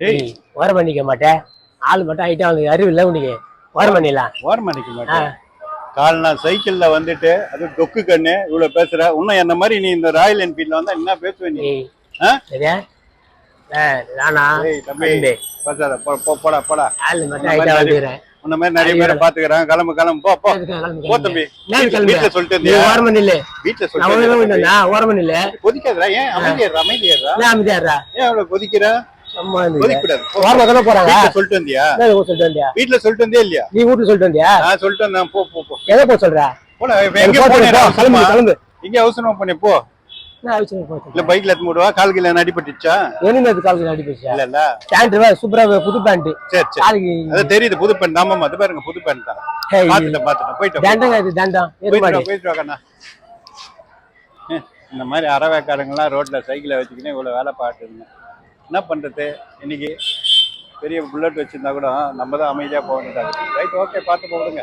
ஏய். ஓரம் பண்ணிக்க மாட்டேன். ஆள் மட்டும் ஆகிட்டு அவங்க அறிவு இல்லை உனக்கு. ஓரம் பண்ணிடலாம். ஓரம் பண்ணிக்க மாட்டேன். கால்னா சைக்கிள்ல வந்துட்டு அது டொக்கு கண்ணு இவ்வளவு பேசுற. இன்னும் என்ன மாதிரி நீ இந்த ராயல் என்ஃபீல்ட்ல வந்தா என்ன பேசுவே நீ? சரியா? நானா? போடா போடா. ஆள் மட்டும் ஆகிட்டா வந்துக்கிறேன் உன்ன மாதிரி நிறைய பேரை பாத்துக்கிறேன் கிளம்பு கிளம்பு. போ போ. போ தம்பி. வீட்டுல சொல்லிட்டு நீ இருந்தியா ஓரம் பண்ணில வீட்டுல சொல்லிட்டு ஒழுங்கா இருந்தியா? விட்டேனா? ஓரம் பண்ணில கொதிக்காதடா ஏன்? அமைதியாடுறா அமைதியாடுறா ஏன் அவ்வளவு கொதிக்கிற? போ. வீட்டுல சொல்லிட்டு வந்தியா? சொல்லிட்டு வந்தியா? வீட்டுல சொல்லிட்டு வந்தியா இல்லையா? நீ வீட்டுக்கு சொல்லிட்டு வந்தியா? நான் சொல்லிட்டு வந்தேன். போ போ போ. எதை போய் சொல்ற? சரி, எங்க போ, போ, போனேன் போ, கிளம்பு இங்க அவசரமா பண்ணி போ. இல்ல பைக்ல எடுத்து விடுவா கால் கீழ அடிபட்டுச்சா? என்ன காலுக்கு அடி போச்சா இல்ல இல்ல. பேண்ட் சூப்பரா புது பேண்ட் சரி சரி. காலுக்கு அது தெரியுது புது பெண் ஆமாமா அது பாருங்க புது பெண் தான். பாத்துட்டேன் பாத்துட்டேன் போயிட்டு தண்டங்க இது போயிட்டு இந்த மாதிரி அறவேக்காரங்களாம் ரோட்ல சைக்கிளை வச்சுக்கினே இவ்வளவு வேலை பார்த்துருங்க என்ன பண்றது? இன்னைக்கு பெரிய புல்லட் வச்சிருந்தா கூட நம்ம தான் அமைதியா போக வேண்டியதாக ரைட் ஓகே பார்த்து போடுங்க.